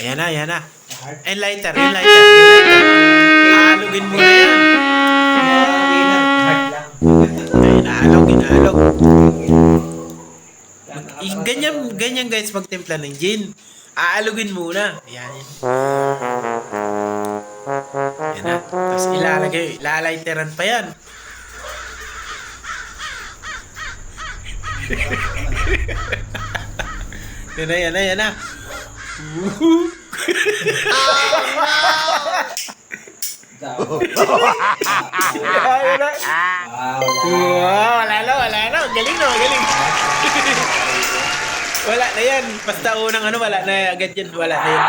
Ayan na, ayan na. And lighter, and lighter, and lighter. Mo na yan. Hard lang. Ay, inaalog, ganyan, ganyan guys, magtimpla ng gin. Aalugin muna. Ayan yan. Ayan na. Tapos ilalagay, laliteran pa yan. yan na, yan na, yan na. Wow, wala na, wala na. Galing na, galing. wala na yan. Basta unang ano, wala na agad yan. Wala na yan.